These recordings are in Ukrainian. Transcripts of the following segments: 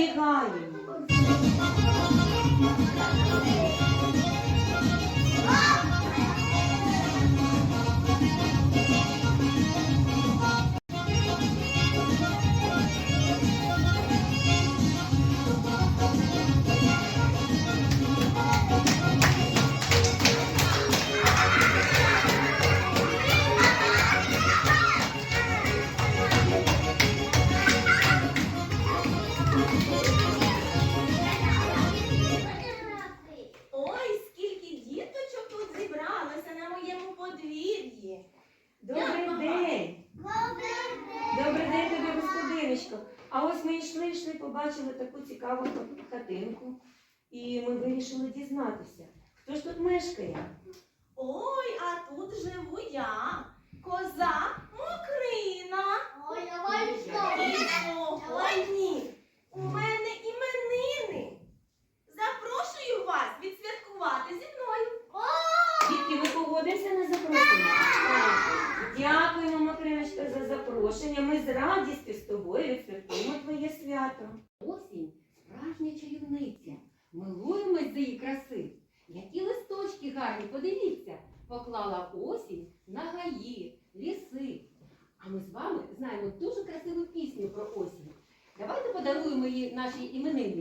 Gregório. Добрий день! Добрий день тобі, господиночко. А ось ми йшли, йшли, побачили таку цікаву хатинку. І ми вирішили дізнатися, хто ж тут мешкає. Ой, а тут живу я, коза Мокрина. Ой, давай І сьогодні у мене іменини. Запрошую вас відсвяткувати зі мною. Дітки, ви погодимося на запрошення? З радістю з тобою відсвяткуємо твоє свято. Осінь справжня чарівниця. Милуємось за її краси. Які листочки гарні, подивіться, поклала осінь на гаї, ліси. А ми з вами знаємо дуже красиву пісню про осінь. Давайте подаруємо її нашій іменинниці.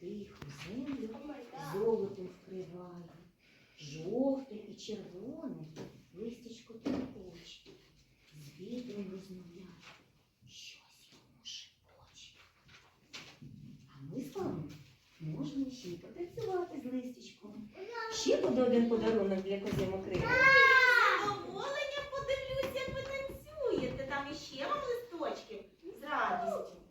Тихо, землю золотом вкриває. Жовте і червоне листячко трепоче, з вітром розмовляє, щось йому шепоче. А ми з вами можемо ще й потанцювати з листячком. Ще один подарунок для кози Мокрини. З задоволенням подивлюсь, як ви танцюєте. Там іще вам листочків з радістю.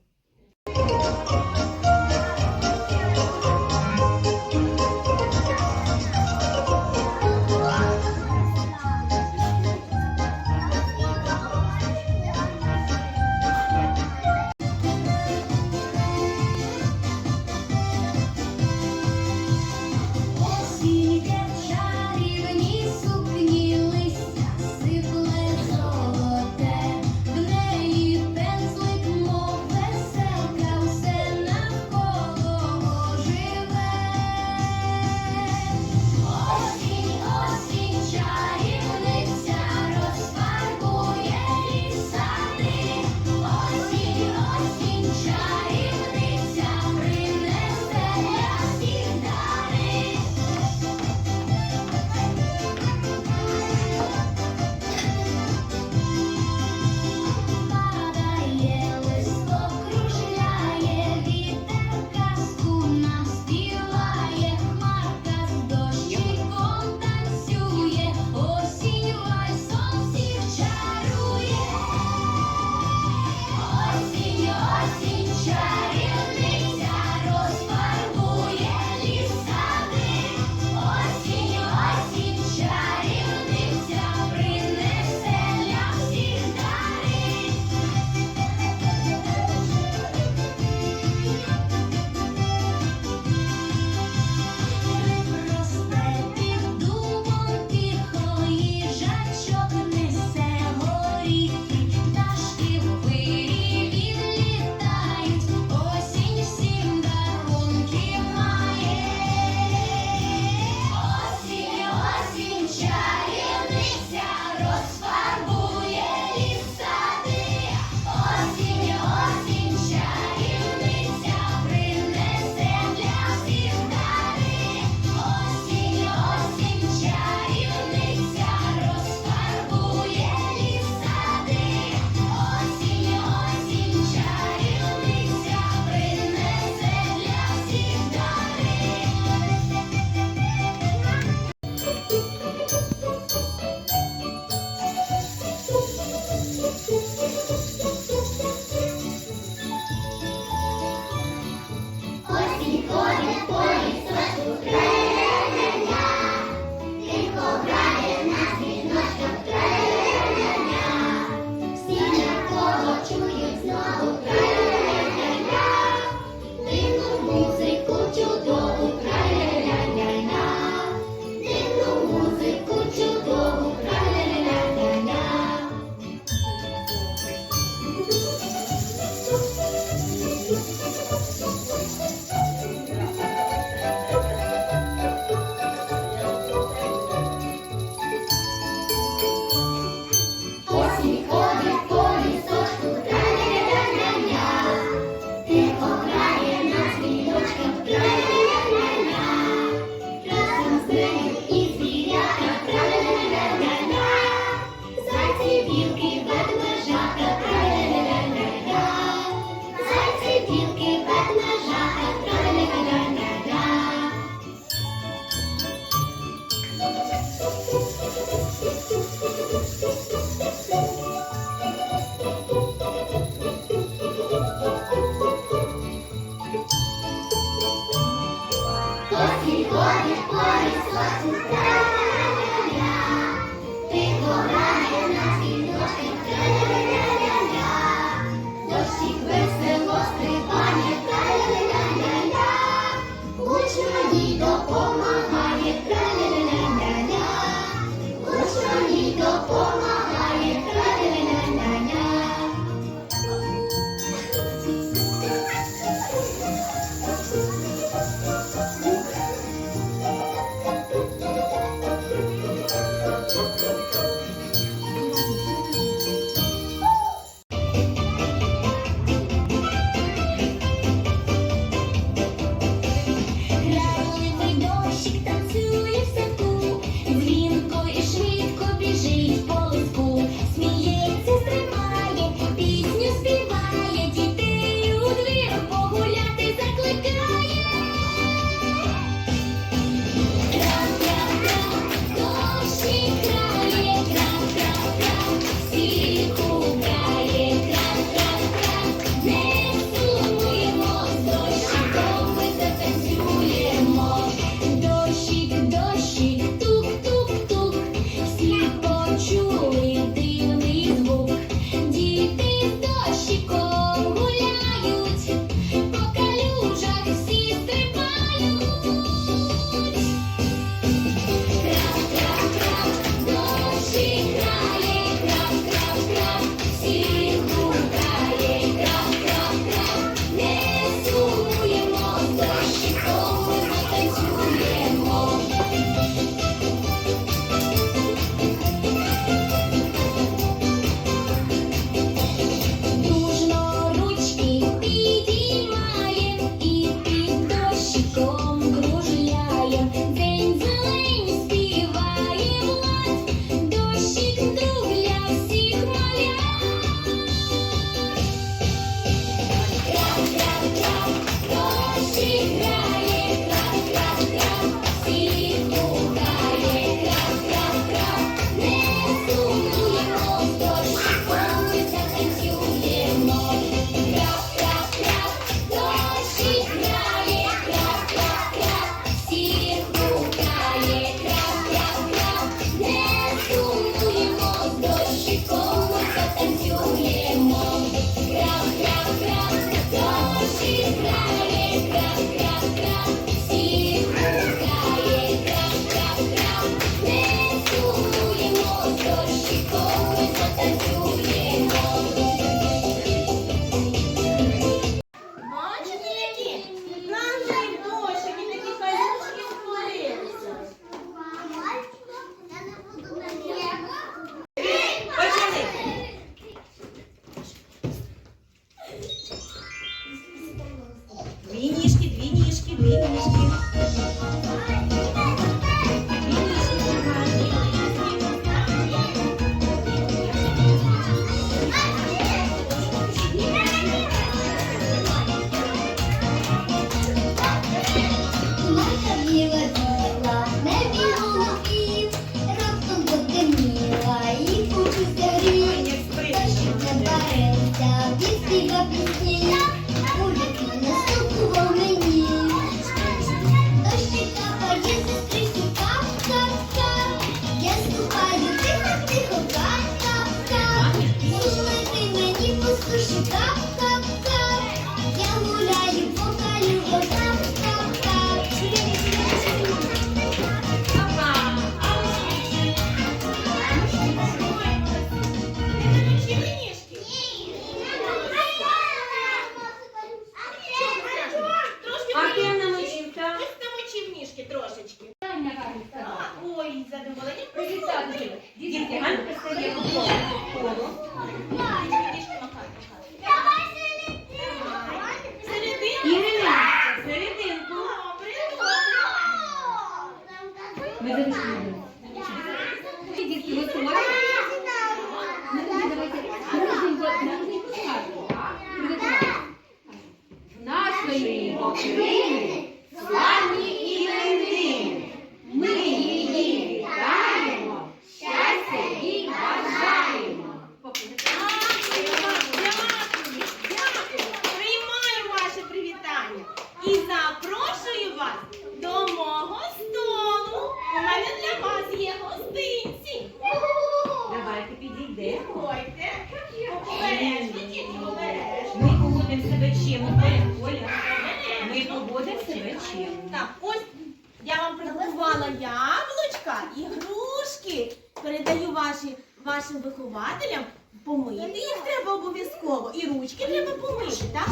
Вашим вихователям. Помити їх треба обов'язково. І ручки треба помити, так?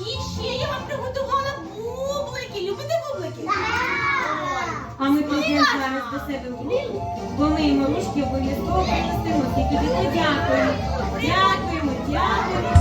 І ще я вам приготувала бублики. Любите бублики? А ми підемо зараз до себе в клуб, помиємо ручки обов'язково, принесемо тільки дякуємо. Дякуємо, дякуємо.